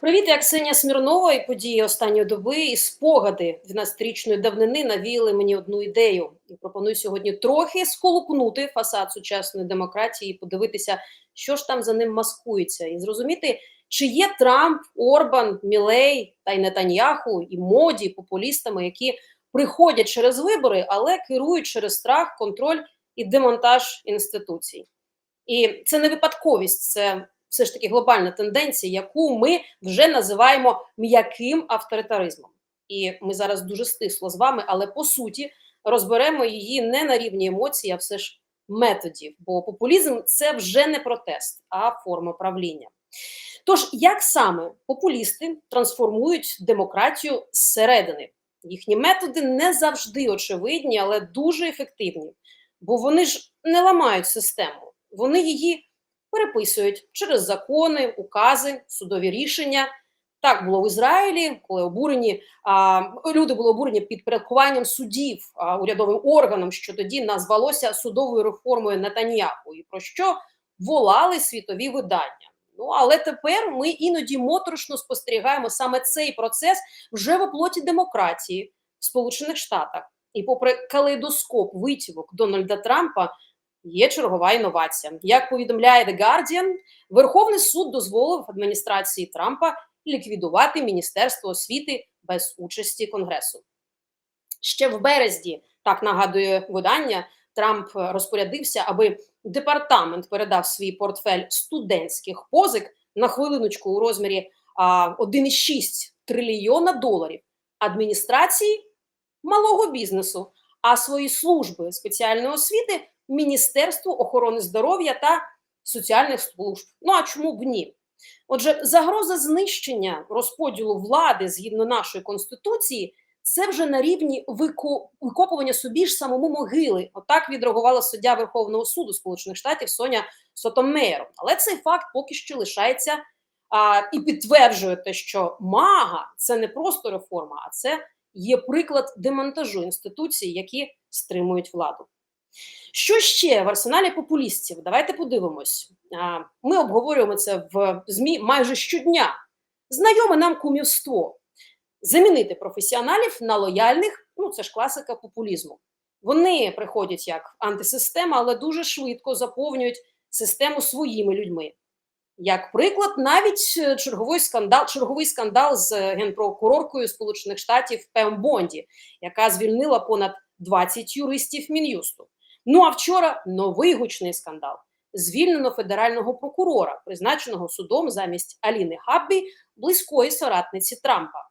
Привіт, я Ксенія Смірнова і події останньої доби і спогади 12-річної давнини навіяли мені одну ідею. І пропоную сьогодні трохи сколупнути фасад сучасної демократії, подивитися, що ж там за ним маскується, і зрозуміти, чи є Трамп, Орбан, Мілей та й Нетаньяху і моді популістами, які приходять через вибори, але керують через страх, контроль і демонтаж інституцій. І це не випадковість, це все ж таки глобальна тенденція, яку ми вже називаємо м'яким авторитаризмом. І ми зараз дуже стисло з вами, але по суті розберемо її не на рівні емоцій, а все ж методів. Бо популізм це вже не протест, а форма правління. Тож, як саме популісти трансформують демократію зсередини? Їхні методи не завжди очевидні, але дуже ефективні, бо вони ж не ламають систему, вони її переписують через закони, укази, судові рішення. Так було в Ізраїлі, коли обурені а, люди були обурені під порядкуванням судів а, урядовим органом, що тоді назвалося судовою реформою Нетаньяху, і про що волали світові видання. Ну але тепер ми іноді моторошно спостерігаємо саме цей процес вже в оплоті демократії в Сполучених Штатах. І, попри калейдоскоп витівок Дональда Трампа, є чергова інновація. Як повідомляє The Guardian, Верховний суд дозволив адміністрації Трампа ліквідувати Міністерство освіти без участі Конгресу. Ще в березні, так нагадує видання, Трамп розпорядився, аби департамент передав свій портфель студентських позик на хвилиночку у розмірі а, 1,6 трильйона доларів адміністрації малого бізнесу, а свої служби спеціальної освіти Міністерству охорони здоров'я та соціальних служб. Ну а чому б ні? Отже, загроза знищення розподілу влади згідно нашої конституції це вже на рівні викопування собі ж самому могили. Отак відреагувала суддя Верховного суду Сполучених Штатів Соня Сотомеєров. Але цей факт поки що лишається а, і підтверджує те, що мага це не просто реформа, а це є приклад демонтажу інституцій, які стримують владу. Що ще в арсеналі популістів? Давайте подивимось. Ми обговорюємо це в ЗМІ майже щодня. Знайоме нам кумівство. Замінити професіоналів на лояльних, ну це ж класика популізму. Вони приходять як антисистема, але дуже швидко заповнюють систему своїми людьми. Як приклад, навіть черговий скандал, черговий скандал з генпрокуроркою Сполучених Штатів Пем Бонді, яка звільнила понад 20 юристів мін'юсту. Ну а вчора новий гучний скандал. Звільнено федерального прокурора, призначеного судом замість Аліни Хаббі, близької соратниці Трампа.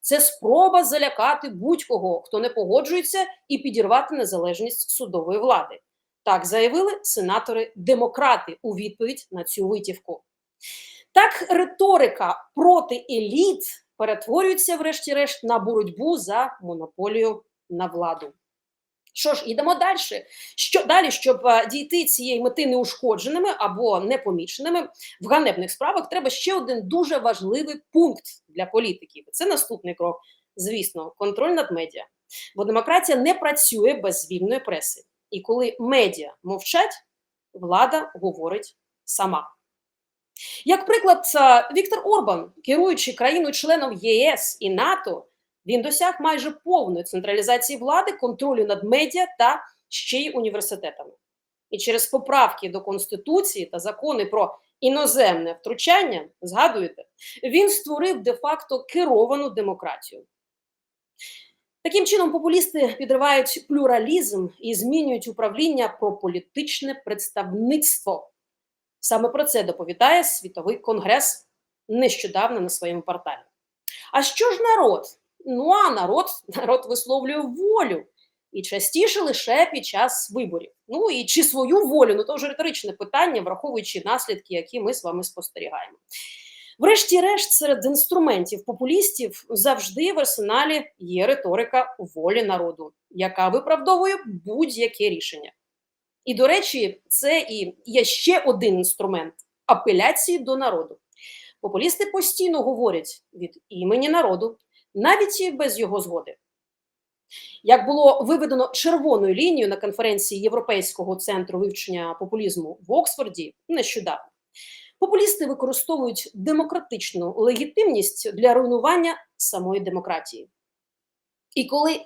Це спроба залякати будь-кого, хто не погоджується, і підірвати незалежність судової влади. Так заявили сенатори-демократи у відповідь на цю витівку. Так, риторика проти еліт перетворюється, врешті-решт, на боротьбу за монополію на владу. Що ж, йдемо далі. Що далі, щоб дійти цієї мети неушкодженими або непоміченими в ганебних справах, треба ще один дуже важливий пункт для політиків. Це наступний крок. Звісно, контроль над медіа. Бо демократія не працює без вільної преси. І коли медіа мовчать, влада говорить сама. Як приклад, Віктор Орбан, керуючи країною-членом ЄС і НАТО, він досяг майже повної централізації влади, контролю над медіа та ще й університетами. І через поправки до Конституції та закони про іноземне втручання, згадуєте, він створив де-факто керовану демократію. Таким чином, популісти підривають плюралізм і змінюють управління про політичне представництво. Саме про це доповідає Світовий конгрес нещодавно на своєму порталі. А що ж народ? Ну а народ народ висловлює волю і частіше лише під час виборів. Ну і чи свою волю, ну то вже риторичне питання, враховуючи наслідки, які ми з вами спостерігаємо. Врешті-решт, серед інструментів популістів завжди в арсеналі є риторика волі народу, яка виправдовує будь-яке рішення. І, до речі, це і є ще один інструмент апеляції до народу. Популісти постійно говорять від імені народу, навіть без його згоди. Як було виведено червоною лінією на конференції Європейського центру вивчення популізму в Оксфорді нещодавно, Популісти використовують демократичну легітимність для руйнування самої демократії. І коли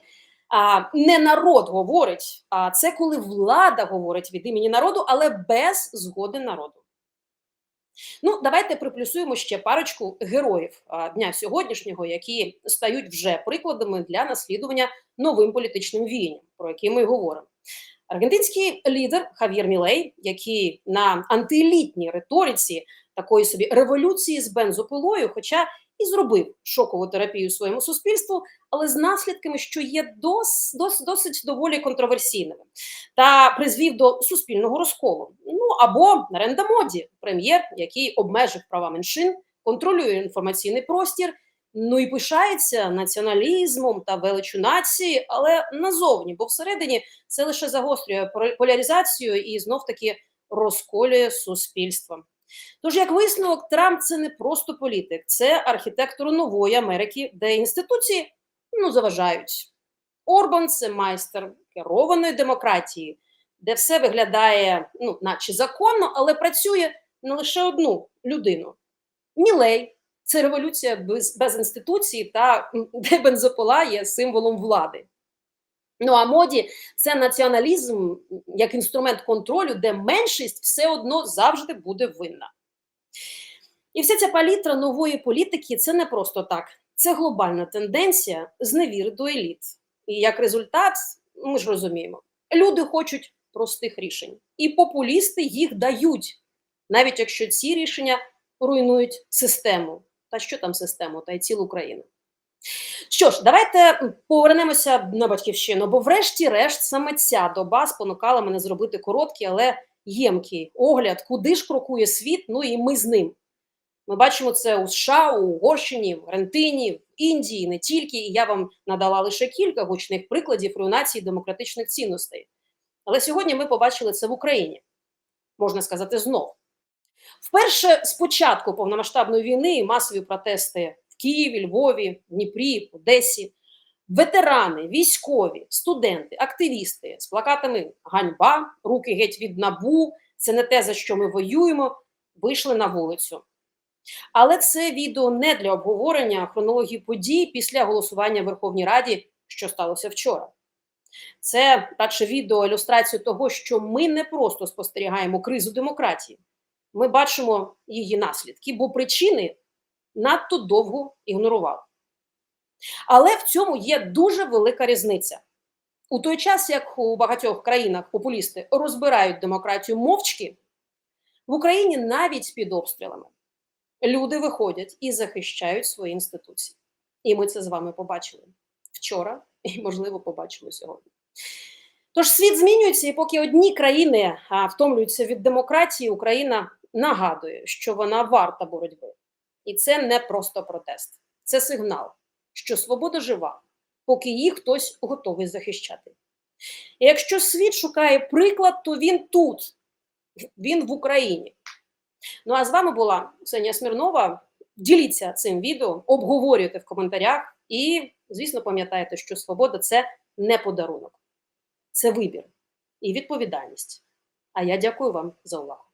а, не народ говорить, а це коли влада говорить від імені народу, але без згоди народу. Ну, давайте приплюсуємо ще парочку героїв дня сьогоднішнього, які стають вже прикладами для наслідування новим політичним війням, про які ми говоримо. Аргентинський лідер Хав'єр Мілей, який на антиелітній риториці такої собі революції з бензопилою, хоча і зробив шокову терапію своєму суспільству, але з наслідками, що є дос, дос, досить доволі контроверсійними, та призвів до суспільного розколу. Ну або Наренда Моді, прем'єр, який обмежив права меншин, контролює інформаційний простір. Ну і пишається націоналізмом та величу нації, але назовні, бо всередині це лише загострює поляризацію і знов таки розколює суспільство. Тож, як висновок, Трамп це не просто політик, це архітектор нової Америки, де інституції ну, заважають. Орбан це майстер керованої демократії, де все виглядає, ну, наче законно, але працює не лише одну людину. Мілей це революція без, без інституції, та де бензопола є символом влади. Ну а моді це націоналізм як інструмент контролю, де меншість все одно завжди буде винна. І вся ця палітра нової політики це не просто так, це глобальна тенденція зневіри до еліт. І як результат, ми ж розуміємо, люди хочуть простих рішень, і популісти їх дають, навіть якщо ці рішення руйнують систему. Та що там систему, та й цілу країну. Що ж, давайте повернемося на батьківщину, бо, врешті-решт, саме ця доба спонукала мене зробити короткий, але ємкий огляд, куди ж крокує світ, ну і ми з ним. Ми бачимо це у США, у Угорщині, в Аргентині, в Індії, не тільки, і я вам надала лише кілька гучних прикладів руйнації демократичних цінностей. Але сьогодні ми побачили це в Україні, можна сказати, знов. Вперше з початку повномасштабної війни і масові протести Києві, Львові, Дніпрі, Одесі, ветерани, військові, студенти, активісти з плакатами Ганьба, руки геть від набу, це не те, за що ми воюємо, вийшли на вулицю. Але це відео не для обговорення хронології подій після голосування в Верховній Раді, що сталося вчора. Це радше відео ілюстрацію того, що ми не просто спостерігаємо кризу демократії, ми бачимо її наслідки, бо причини надто довго ігнорував. Але в цьому є дуже велика різниця. У той час, як у багатьох країнах популісти розбирають демократію мовчки, в Україні навіть під обстрілами люди виходять і захищають свої інституції. І ми це з вами побачили вчора і, можливо, побачимо сьогодні. Тож світ змінюється, і поки одні країни втомлюються від демократії, Україна нагадує, що вона варта боротьби. І це не просто протест, це сигнал, що свобода жива, поки її хтось готовий захищати. І якщо світ шукає приклад, то він тут, він в Україні. Ну а з вами була Ксенія Смірнова. Діліться цим відео, обговорюйте в коментарях і, звісно, пам'ятайте, що свобода це не подарунок, це вибір і відповідальність. А я дякую вам за увагу.